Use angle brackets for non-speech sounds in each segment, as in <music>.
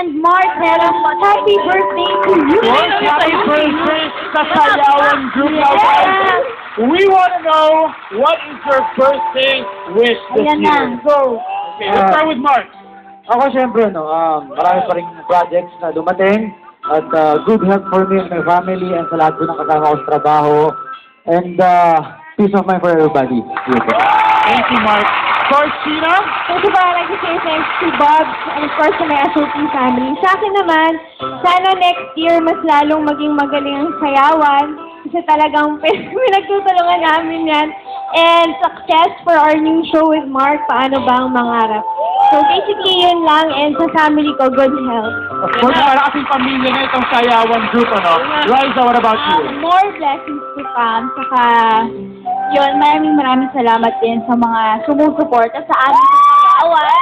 and Mark Meron. Happy birthday to you! Yes, happy birthday sa Sayawan Group of Friends. We want to know what is your birthday wish this Ayan year. na. So, okay, let's start with Mark. Ako syempre, no, um, marami pa rin projects na dumating at uh, good health for me and my family and sa lahat po ng kasama ko sa trabaho and uh, peace of mind for everybody. Thank you, Mark. Georgina? First of all, I'd like to say thanks to Bob and of course to my SOP family. Sa akin naman, sana next year mas lalong maging magaling ang sayawan. Kasi talagang <laughs> pinagtutulungan namin yan. And success for our new show with Mark, Paano Ba Ang Mangarap. So basically yun lang and sa family ko, good health. Of course, para kasing pamilya na itong Sayawan Group, ano? Liza, what about you? Um, more blessings to come. Saka, yun, maraming maraming salamat din sa mga sumusuporta sa amin sa Sayawan.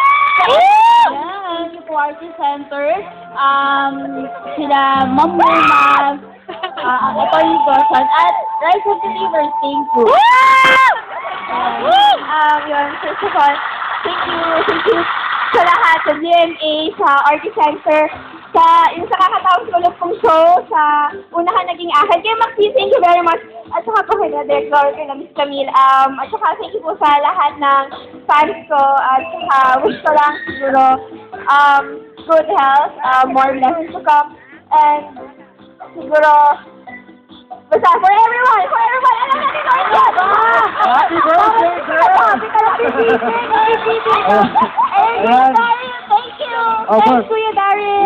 Yan, yung Party Center. Um, sila Ma'am Muna, uh, ang Atty. Gosson, at Rise of Believers, thank you. Um, um, yun, first of all, thank you, thank you sa lahat, sa GMA, sa Arty Center, sa yung sa kakatawag ko lang pong show, sa unahan naging akin. Kaya Maxine, thank you very much. At saka po kay Director, kay na Miss Camille. Um, at saka thank you po sa lahat ng fans ko. At saka wish ko lang siguro um, good health, uh, more blessings to come. And siguro, basta for everyone, for everyone, alam natin ko yun! Happy birthday, girl! Happy ka lang, Happy birthday! Ayan. <laughs> Daryl, thank you! Of Thanks,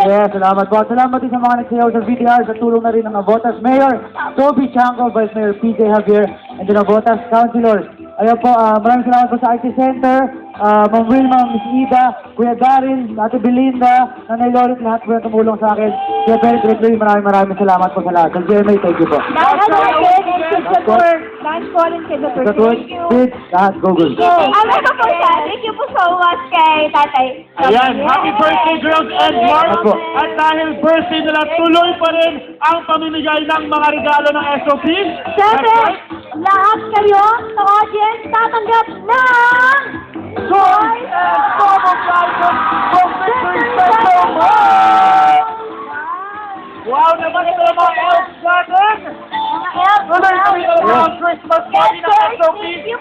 Kuya! Yes, salamat po. Salamat din sa mga nagsayaw sa VTR sa tulong na rin ng Abotas Mayor, Toby Chanco, Vice Mayor PJ Javier, and the Abotas Councilors. Ayun po, ah, maraming salamat po sa IT Center, uh, Ma'am Wilma, Miss Ida, Kuya Daryl, Ate Belinda, Nanay Lorit, lahat po yung tumulong sa akin. Kaya very greatly, maraming maraming salamat po sa lahat. Sa GMA, thank you po. Dahil sa support, dance ko rin kay Dr. Thank you. Lahat, Google. Ano pa po siya? Thank you po so much kay tatay. Ayan, happy birthday, girls and Mark! At dahil birthday nila, tuloy pa rin ang pamimigay ng mga regalo ng SOP. Siyempre, lahat kayo sa audience tatanggap ng mas mali ng